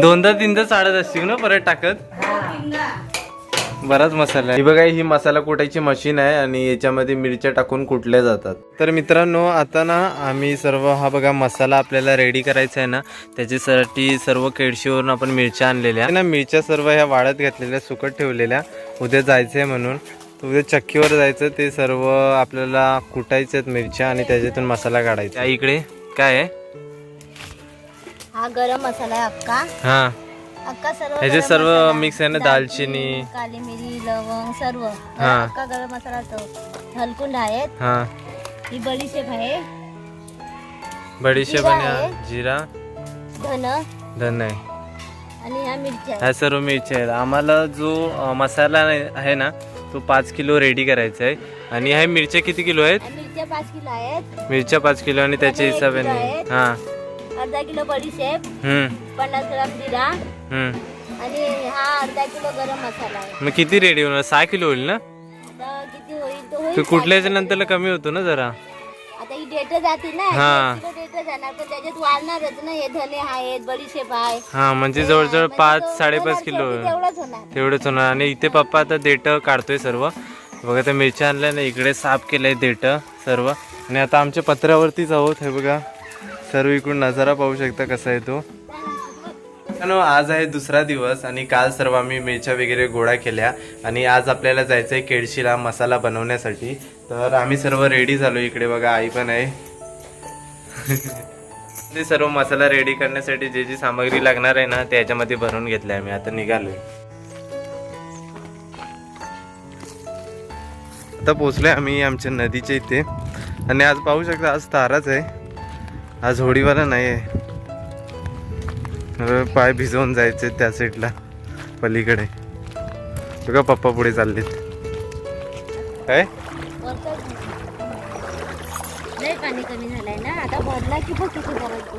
दोनदा तीनदा चाळत असतील ना परत टाकत? बराच मसाला आहे. ही बघा ही मसाला कुटायची मशीन आहे आणि याच्यामध्ये मिरच्या टाकून कुटल्या जातात. तर मित्रांनो आता ना आम्ही सर्व हा बघा मसाला आपल्याला रेडी करायचा आहे ना त्याच्यासाठी सर्व केळशीवरून आपण मिरच्या आणलेल्या. ना मिरच्या सर्व ह्या वाळत घातलेल्या सुकट ठेवलेल्या. उद्या जायचं आहे म्हणून उद्या चक्कीवर जायचं ते सर्व आपल्याला कुटायचे आहेत मिरच्या आणि त्याच्यातून मसाला काढायचा. इकडे. काय आहे? हा गरम मसाला आहे अक्का. हा. अक्का सर्व ह्याचे गरम सर्व मसाला, मिक्स आहे ना दालचिनी काली मिरी लवंग सर्व. हा. अक्का गरम मसाला तो. हलकुंड आहेत हा. ही बडीशेप आहे. बडीशेप जिरा आणि हा आहे. जिरा. धन. धन आहे. आणि ह्या मिरच्या आहेत. ह्या सर्व मिरच्या आहेत. आम्हाला जो अ, मसाला आहे ना तो पाच किलो रेडी करायचा आहे. आणि ह्या मिरच्या किती किलो आहेत? ह्या मिरच्या पाच किलो आहेत. मिरच्या पाच किलो आणि त्याच्या एक हिशोबाने. आहेत. हा. अर्धा किलो बडीशेप हम्म. पन्नास ग्राम जिरा हम्म. आणि हा अर्धा किलो गरम मसाला आहे. मग किती रेडी होणार? सहा किलो होईल ना? आता किती होईल? तो होईल ते कुठल्याच्या नंतर कमी होतो ना जरा. आता ही डेट जाते ना? हा. डेट जाणार पण त्याच्यात वाढणारच ना. हे धने आहेत बडीशेप आहे. हा म्हणजे जवळजवळ पाच साडेपाच किलो तेवढंच होणार. तेवढंच होणार. आणि इथे पप्पा आता देठ काढतोय सर्व. बघा त्या मिरच्या आणल्या ना इकडे साफ केलंय देठ सर्व. आणि आता आमच्या पत्र्यावरतीच आहोत हे बघा. सर्व इकडून नजारा पाहू शकता कसा आहे तो. मित्रांनो, आज आहे दुसरा दिवस आणि काल सर्व आम्ही मिरच्या वगैरे गोळा केल्या आणि आज आपल्याला जायचं आहे केळशीला मसाला बनवण्यासाठी. तर आम्ही सर्व रेडी झालो इकडे बघा आई पण आहे. ते सर्व मसाला रेडी करण्यासाठी जे जी सामग्री लागणार आहे ना ते याच्यामध्ये भरून घेतले आम्ही. आता निघालोय. आता पोचलोय आम्ही आमच्या नदीच्या इथे. आणि आज पाहू शकता आज ताराच आहे. आज होडीवाला नाही आहे. पाय भिजवून जायचे त्या साईडला पलीकडे. बघा पप्पा पुढे चाललेत. काय? पाणी कमी झालंय ना आता भरला की बघ किती भरायचं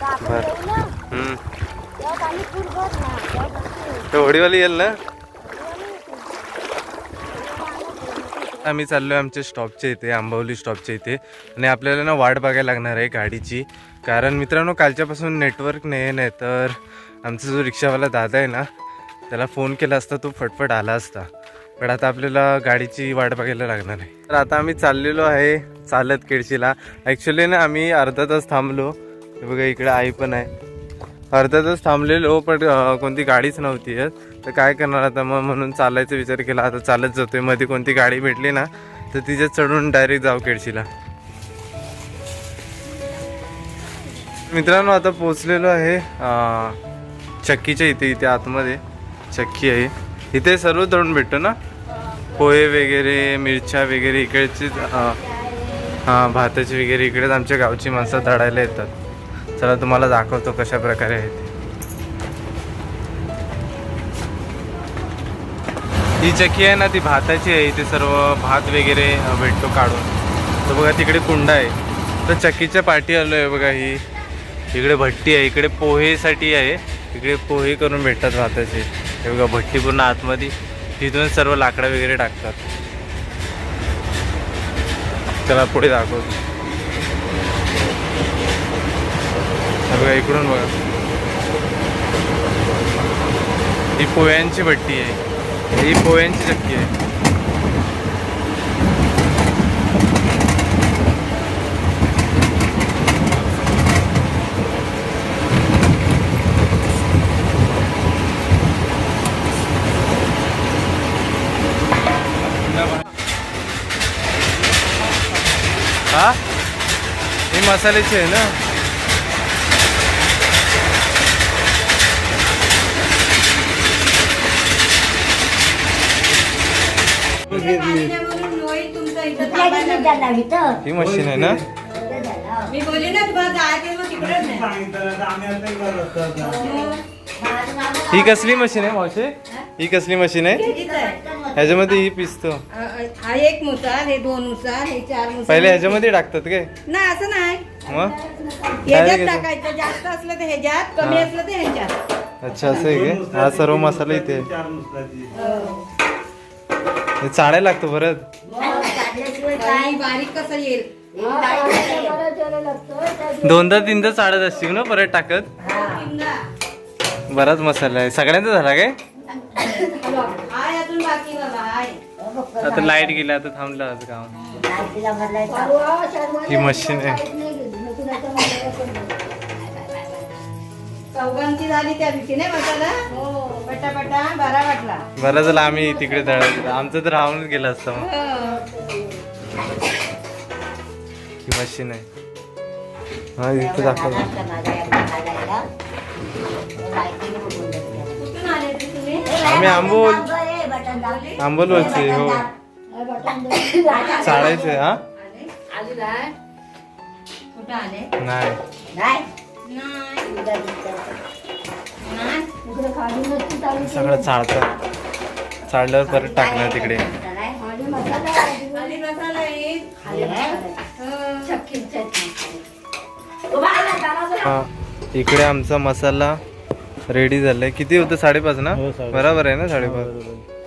तर आपण बर. येऊ ना हम्म तेव्हा पाणी फुल भर ना तेव्हा बघतो. ते होडीवाली येईल ना आम्ही आहे आमच्या स्टॉपच्या इथे आंबवली स्टॉपच्या इथे. आणि आपल्याला ना वाट बघायला लागणार आहे गाडीची. कारण मित्रांनो कालच्यापासून नेटवर्क नाही नाही तर आमचा जो रिक्षावाला दादा आहे ना त्याला फोन केला असता तो फटफट आला असता. पण आता आपल्याला गाडीची वाट बघायला लागणार आहे. तर आता आम्ही चाललेलो आहे चालत केळशीला ॲक्च्युली ना आम्ही अर्धा तास थांबलो. बघा इकडे आई पण आहे. अर्धा तास थांबलेलो पण कोणती गाडीच नव्हती येत. तर काय करणार आता? मग म्हणून चालायचा विचार केला. आता चालत जातोय. मध्ये कोणती गाडी भेटली ना तर तिच्यात चढून डायरेक्ट जाऊ केडशीला मित्रांनो आता पोचलेलो आहे चक्कीच्या इथे इथे आतमध्ये. चक्की आहे. इथे सर्व तळून भेटतो ना? पोहे वगैरे मिरच्या वगैरे इकडचीच हां भाताची वगैरे इकडेच आमच्या गावची माणसं धडायला येतात. चला तुम्हाला दाखवतो कशा प्रकारे आहे ते. ही चक्की आहे ना ती भाताची आहे. इथे सर्व भात वगैरे भेटतो काढून. तर बघा तिकडे कुंडा आहे. तर चक्कीच्या पाठी आलो आहे बघा ही. इकडे भट्टी आहे. इकडे पोहेसाठी आहे. इकडे पोहे करून भेटतात भाताचे. हे बघा भट्टी पूर्ण आतमध्ये. तिथून सर्व लाकडं वगैरे टाकतात. चला पुढे दाखवतो हे बघा इकडून बघा ही पोह्यांची भट्टी आहे. ही पोह्यांची चक्की आहे. हा? ही मसाल्याची आहे ना? जाणार इथं? ही मशीन आहे ना? मी बोलली ना तुम्हाला जायचं मग तिकडेच नाही. ही. कसली मशीन आहे मावशे? ही? कसली मशीन आहे? ह्याच्यामध्ये ही पिसतो अ, अ, हा एक मुसाल हे दोन मुसाल हे चार मुसाल. पहिले ह्याच्यामध्ये टाकतात काय? नाही असं नाही. मग? ह्याच्यात घ्यायचं? टाकायचं जास्त असलं तर ह्याच्यात कमी हा. असलं तर ह्याच्यात. अच्छा असं आहे काय? हा सर्व मसाला इथे. हे. चाळायला लागतो परत. बारीक कसं येईल? दोनदा तीनदा चाळत असतील ना परत टाकत. बराच मसाला आहे. सगळ्यांचा झाला काय? हाय अजून बाकी बाबा हाय. आता लाइट गेला आता थांबलं आज काम. ही मशीन आहे. चौघांची झाली त्या दिवशी नाही मसाला? पटापटा बरा वाटला. बरं झालं आम्ही तिकडे दळत आमचं तर राहूनच गेलं असतं मग. ही. मशीन आहे. हा इथं आले ते तुम्ही? आम्ही आंबोल आंबोलवरचे हो. चाळायचे हा? कुठं आले? नाही. नाही. नाही. सगळं चाळतात चाळल्यावर परत टाकणार तिकडे. हा. इकडे आमचा मसाला रेडी झालाय. किती होतं? साडेपाच ना? हो. बरोबर आहे ना साडेपाच?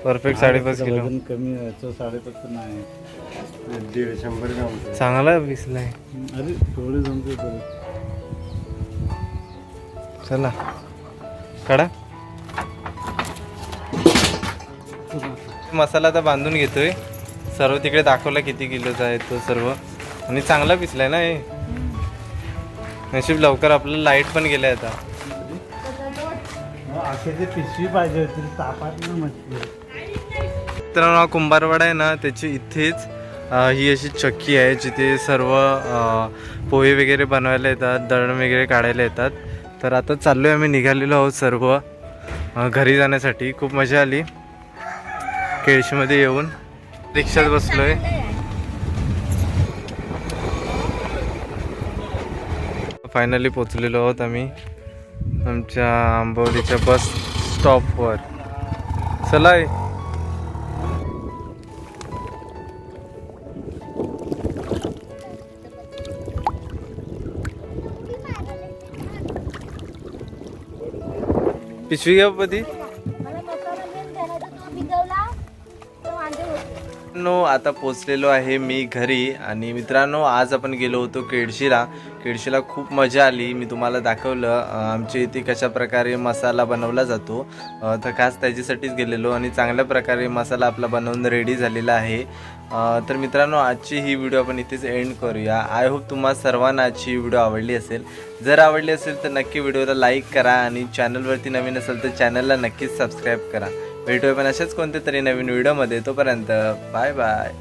परफेक्ट साडेपाच किलो. कमी साडेपाच नाही शंभर ग्राम चांगला पिसलाय अरे थोडे जमते चला. काढा. मसाला आता बांधून घेतोय. सर्व तिकडे दाखवला किती किलोचा आहे तो सर्व. आणि चांगला पिसलाय ना हे. नशीब लवकर आपलं लाइट पण गेलाय आता. अखेरची पिशवी पाहिजे होती तापात मित्रांनो हा कुंभारवाडा आहे ना त्याची इथेच अ, ही अशी चक्की आहे जिथे सर्व अ, पोहे वगैरे बनवायला येतात दळण वगैरे काढायला येतात. तर आता चाललो आहे आम्ही निघालेलो आहोत सर्व अ, घरी जाण्यासाठी. खूप मजा आली. केळशीमध्ये येऊन रिक्षात बसलोय. फायनली पोचलेलो आहोत आम्ही आमच्या आंबवलीच्या बस स्टॉपवर चला पिशवी घ्या पती. मित्रांनो आता पोचलेलो आहे मी घरी आणि मित्रांनो आज आपण गेलो होतो केडशीला केडशीला खूप मजा आली. मी तुम्हाला दाखवलं आमच्या इथे कशा प्रकारे मसाला बनवला जातो. तर खास त्याच्यासाठीच गेलेलो आणि चांगल्या प्रकारे मसाला आपला बनवून रेडी झालेला आहे. तर मित्रांनो आजची ही व्हिडिओ आपण इथेच एंड करूया. आय होप तुम्हाला सर्वांना आजची ही व्हिडिओ आवडली असेल. जर आवडली असेल तर नक्की व्हिडिओला लाईक करा आणि चॅनलवरती नवीन असेल तर चॅनलला नक्कीच सबस्क्राईब करा. भेटूया पण अशाच कोणत्या तरी नवीन व्हिडिओमध्ये तोपर्यंत बाय बाय